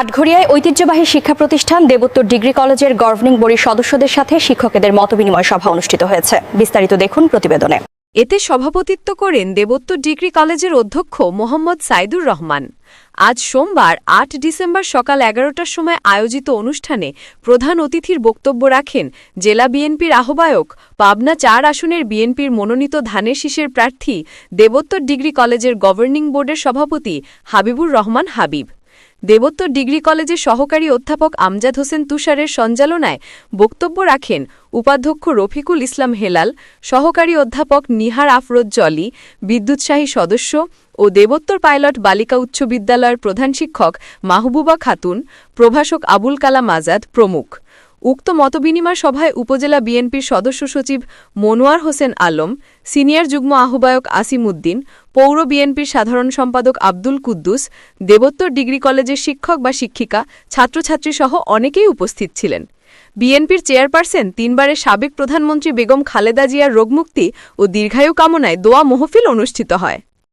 আটঘরিয়ায় ঐতিহ্যবাহী শিক্ষা প্রতিষ্ঠান দেবোত্তর ডিগ্রি কলেজের গভর্নিং বডির সদস্যদের সাথে শিক্ষকেদের মতবিনিময় সভা অনুষ্ঠিত হয়েছে। বিস্তারিত দেখুন প্রতিবেদনে। এতে সভাপতিত্ব করেন দেবোত্তর ডিগ্রি কলেজের অধ্যক্ষ মোহাম্মদ সাইদুর রহমান। আজ সোমবার, আট ডিসেম্বর সকাল এগারোটার সময় আয়োজিত অনুষ্ঠানে প্রধান অতিথির বক্তব্য রাখেন জেলা বিএনপির আহ্বায়ক, পাবনা চার আসনের বিএনপির মনোনীত ধানের শীষের প্রার্থী, দেবোত্তর ডিগ্রি কলেজের গভর্নিং বোর্ডের সভাপতি হাবিবুর রহমান হাবিব। দেবোত্তর ডিগ্রি কলেজের সহকারী অধ্যাপক আমজাদ হোসেন তুষারের সঞ্চালনায় বক্তব্য রাখেন উপাধ্যক্ষ রফিকুল ইসলাম হেলাল, সহকারী অধ্যাপক নিহার আফরোজ জলি, বিদ্যুৎসাহী সদস্য ও দেবত্তর পাইলট বালিকা উচ্চ বিদ্যালয়ের প্রধান শিক্ষক মাহবুবা খাতুন, প্রভাষক আবুল কালাম আজাদ প্রমুখ। উক্ত মতবিনিময় সভায় উপজেলা বিএনপির সদস্য সচিব মনোয়ার হোসেন আলম, সিনিয়র যুগ্ম আহ্বায়ক আসিম উদ্দিন, পৌর বিএনপির সাধারণ সম্পাদক আব্দুল কুদ্দুস, দেবোত্তর ডিগ্রি কলেজের শিক্ষক বা শিক্ষিকা ছাত্রছাত্রীসহ অনেকেই উপস্থিত ছিলেন। বিএনপির চেয়ারপারসন তিনবারের সাবেক প্রধানমন্ত্রী বেগম খালেদা জিয়ার রোগমুক্তি ও দীর্ঘায়ু কামনায় দোয়া মহফিল অনুষ্ঠিত হয়।